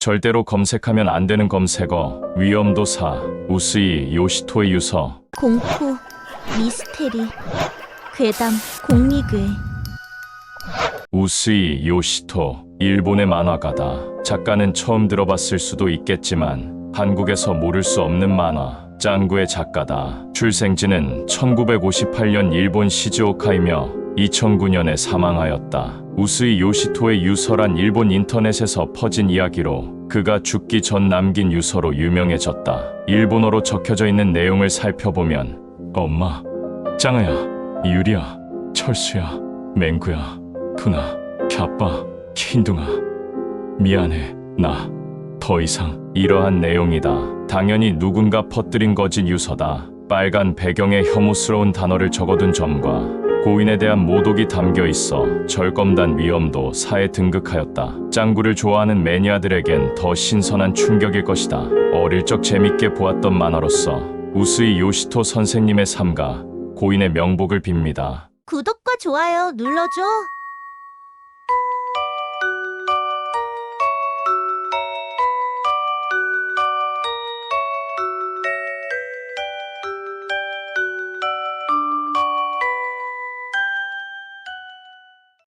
절대로 검색하면 안 되는 검색어 위험도 4 우스이 요시토의 유서. 공포, 미스테리, 괴담, 공리괴. 우스이 요시토 일본의 만화가다. 작가는 처음 들어봤을 수도 있겠지만 한국에서 모를 수 없는 만화 짱구의 작가다 출생지는 1958년 일본 시즈오카이며 2009년에 사망하였다 우스이 요시토의 유서란 일본 인터넷에서 퍼진 이야기로 그가 죽기 전 남긴 유서로 유명해졌다 일본어로 적혀져 있는 내용을 살펴보면 엄마 짱아야 유리야 철수야 맹구야 구나, 갸빠, 흰둥아. 미안해, 나. 더 이상 이러한 내용이다. 당연히 누군가 퍼뜨린 거짓 유서다. 빨간 배경에 혐오스러운 단어를 적어둔 점과 고인에 대한 모독이 담겨 있어 절검단 위험도 사에 등극하였다. 짱구를 좋아하는 매니아들에겐 더 신선한 충격일 것이다. 어릴 적 재밌게 보았던 만화로서 우스이 요시토 선생님의 삶과 고인의 명복을 빕니다. 구독과 좋아요 눌러줘.